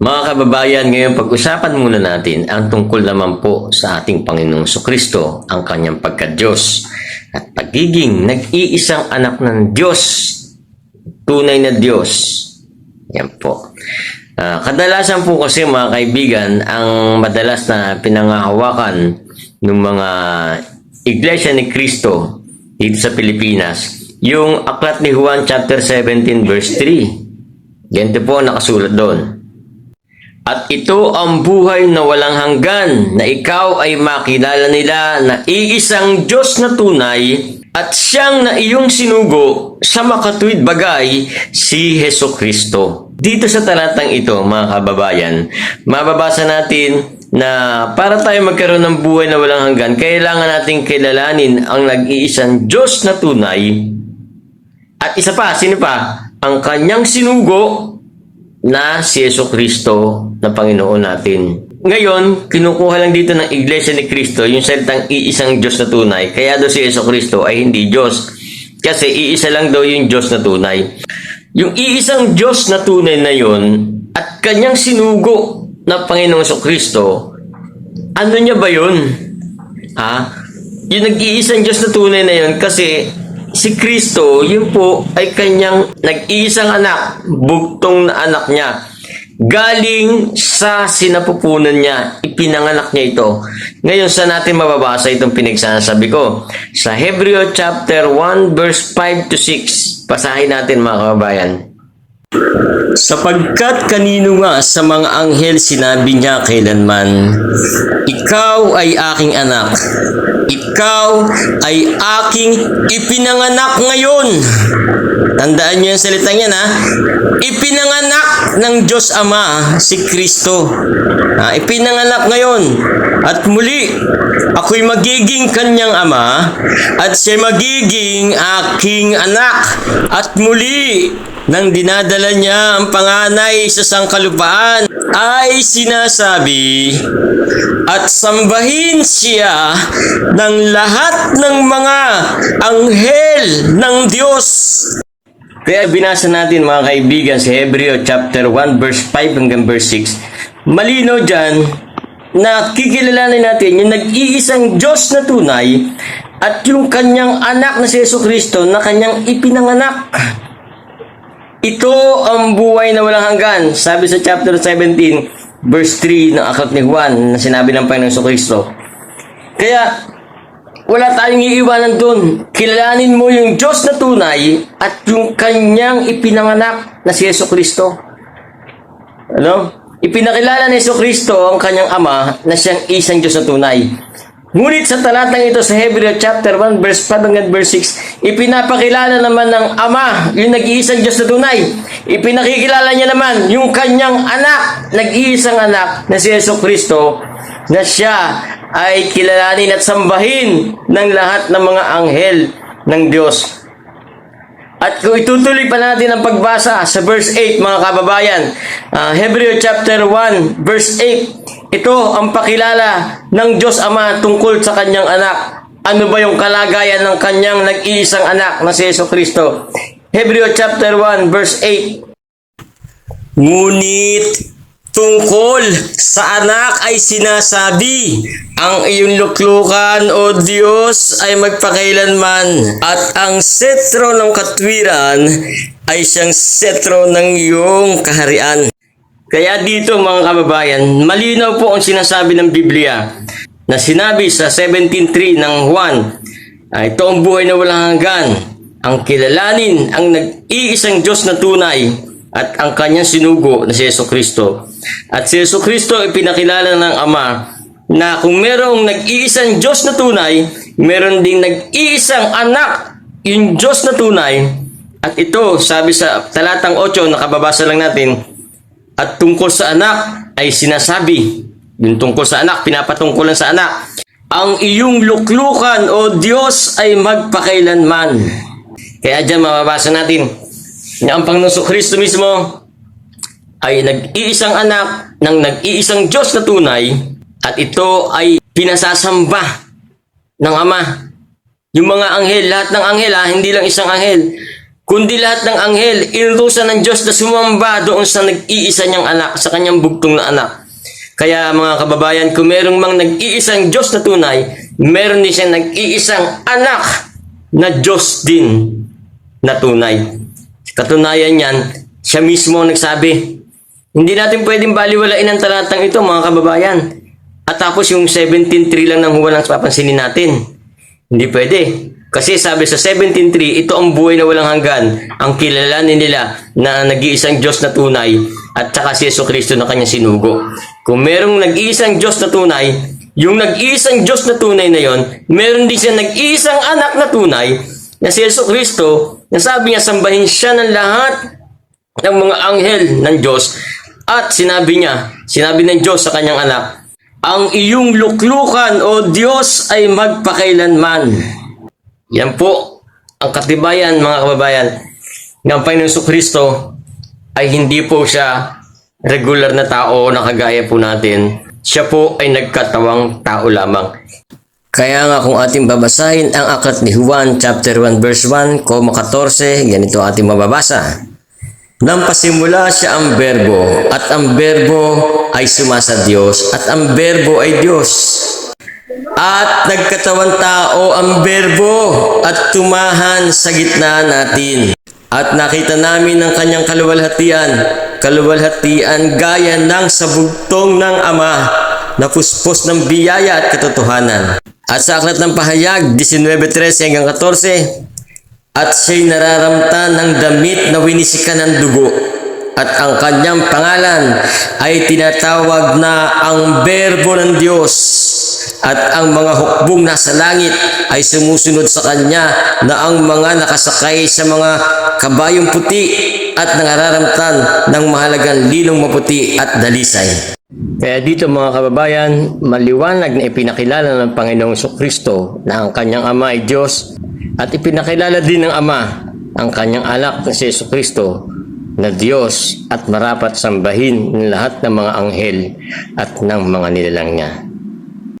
Mga kababayan, ngayon pag-usapan muna natin ang tungkol naman po sa ating Panginoong Kristo, ang kanyang pagka-Diyos at pagiging nag-iisang anak ng Diyos, tunay na Diyos. Yan po. Ah, kadalasan po kasi mga kaibigan, ang madalas na pinangahawakan ng mga iglesia ni Kristo dito sa Pilipinas, yung aklat ni Juan chapter 17 verse 3. Ganito po nakasulat doon. At ito ang buhay na walang hanggan, na ikaw ay makilala nila na iisang Diyos na tunay at siyang na iyong sinugo sa makatuwid bagay si Heso Kristo. Dito sa talatang ito, mga kababayan, mababasa natin na para tayo magkaroon ng buhay na walang hanggan, kailangan nating kilalanin ang nag-iisang Diyos na tunay at isa pa, sino pa? Ang kanyang sinugo na si Yeso Kristo na Panginoon natin. Ngayon, kinukuha lang dito ng Iglesia ni Kristo yung salitang iisang Diyos na tunay. Kaya daw si Yeso Kristo ay hindi Diyos. Kasi iisa lang daw yung Diyos na tunay. Yung iisang Diyos na tunay na yon at kanyang sinugo na Panginoong Yeso Kristo, ano niya ba yun? Ha? Yung nag-iisang Diyos na tunay na yun kasi si Kristo, yun po ay kanyang nag-iisang anak, bugtong na anak niya. Galing sa sinapupunan niya, ipinanganak niya ito. Ngayon, sa natin mababasa itong pinagsasabi ko? Sa Hebreo chapter 1 verse 5 to 6. Pasahin natin mga kababayan. Sapagkat kanino nga sa mga anghel sinabi niya kailanman, Ikaw ay aking anak, ikaw ay aking ipinanganak ngayon. Tandaan niyo yung salita niya na, ipinanganak ng Diyos Ama si Kristo. Ha, ipinanganak ngayon. At muli, ako'y magiging kanyang ama at siya magiging aking anak. At muli, nang dinadala niya ang panganay sa sangkalupaan ay sinasabi at sambahin siya ng lahat ng mga anghel ng Diyos. Kaya binasa natin mga kaibigan sa Hebreo chapter 1 verse 5 hanggang verse 6. Malino dyan na kikilalanin natin yung nag-iisang Diyos na tunay at yung kanyang anak na si Yeso Kristo na kanyang ipinanganak. Ito ang buhay na walang hanggan. Sabi sa chapter 17, verse 3 ng aklat ni Juan na sinabi ng Panginoon Kristo. Kaya, wala tayong iiwanan dun. Kilalanin mo yung Diyos na tunay at yung kanyang ipinanganak na si Yeso Kristo. Ano? Ipinakilala ni Yeso Kristo ang kanyang ama na siyang isang Diyos na tunay. Ngunit sa talatang ito sa Hebreo chapter 1 verse 5 hanggang verse 6, ipinapakilala naman ng Ama, yung nag-iisang Diyos na tunay. Ipinakikilala niya naman yung kanyang anak, nag-iisang anak na si Yeso Kristo na siya ay kilalanin at sambahin ng lahat ng mga anghel ng Diyos. At kung itutuloy pa natin ang pagbasa sa verse 8 mga kababayan, uh, Hebreo chapter 1 verse 8, ito ang pakilala ng Diyos Ama tungkol sa kanyang anak. Ano ba yung kalagayan ng kanyang nag-iisang anak na si Yeso Kristo? Hebreo chapter 1 verse 8. Ngunit tungkol sa anak ay sinasabi, ang iyong luklukan o Diyos ay magpakailanman at ang setro ng katwiran ay siyang setro ng iyong kaharian. Kaya dito mga kababayan, malinaw po ang sinasabi ng Biblia na sinabi sa 17.3 ng Juan, ay ito ang buhay na walang hanggan, ang kilalanin ang nag-iisang Diyos na tunay at ang kanyang sinugo na si Yeso Kristo. At si Yeso Kristo ay pinakilala ng Ama na kung merong nag-iisang Diyos na tunay, meron ding nag-iisang anak, yung Diyos na tunay. At ito, sabi sa talatang 8, nakababasa lang natin, at tungkol sa anak ay sinasabi, yung tungkol sa anak, pinapatungkulan sa anak, ang iyong luklukan o Diyos ay magpakailanman. Kaya dyan mababasa natin na ang Panginoon Kristo mismo ay nag-iisang anak ng nag-iisang Diyos na tunay at ito ay pinasasamba ng Ama. Yung mga anghel, lahat ng anghel ha, hindi lang isang anghel, kundi lahat ng anghel, inutusan ng Diyos na sumamba doon sa nag-iisa niyang anak, sa kanyang bugtong na anak. Kaya mga kababayan, kung merong mang nag-iisang Diyos na tunay, meron din siyang nag-iisang anak na Diyos din na tunay. Katunayan yan, siya mismo ang nagsabi, hindi natin pwedeng baliwalain ang talatang ito mga kababayan. At tapos yung 17.3 lang nang walang papansinin natin. Hindi pwede. Kasi sabi sa 17.3, ito ang buhay na walang hanggan. Ang kilalanin nila na nag-iisang Diyos na tunay at saka si Yeso Kristo na kanyang sinugo. Kung merong nag-iisang Diyos na tunay, yung nag-iisang Diyos na tunay na yon, meron din siya nag-iisang anak na tunay na si Yeso Kristo na sabi niya sambahin siya ng lahat ng mga anghel ng Diyos at sinabi niya, sinabi ng Diyos sa kanyang anak, ang iyong luklukan o Diyos ay magpakailanman. Yan po ang katibayan mga kababayan ng Panginoon Kristo ay hindi po siya regular na tao na kagaya po natin. Siya po ay nagkatawang tao lamang. Kaya nga kung ating babasahin ang aklat ni Juan chapter 1 verse 1, 14, ganito ating mababasa. Nang pasimula siya ang berbo, at ang berbo ay sumasa Diyos, at ang berbo ay Diyos. At nagkatawan tao ang berbo, at tumahan sa gitna natin. At nakita namin ang kanyang kaluwalhatian, kaluwalhatian gaya ng sabugtong ng Ama, na puspos ng biyaya at katotohanan. At sa aklat ng pahayag, 19.13 hanggang 14, at siya'y nararamta ng damit na winisikan ng dugo. At ang kanyang pangalan ay tinatawag na ang Berbo ng Diyos. At ang mga hukbong nasa langit ay sumusunod sa kanya na ang mga nakasakay sa mga kabayong puti at nangararamtan ng mahalagang lilong maputi at dalisay. Kaya dito mga kababayan, maliwanag na ipinakilala ng Panginoong Kristo na ang kanyang Ama ay Diyos at ipinakilala din ng Ama ang kanyang anak na si Yesu Kristo na Diyos at marapat sambahin ng lahat ng mga anghel at ng mga nilalang niya.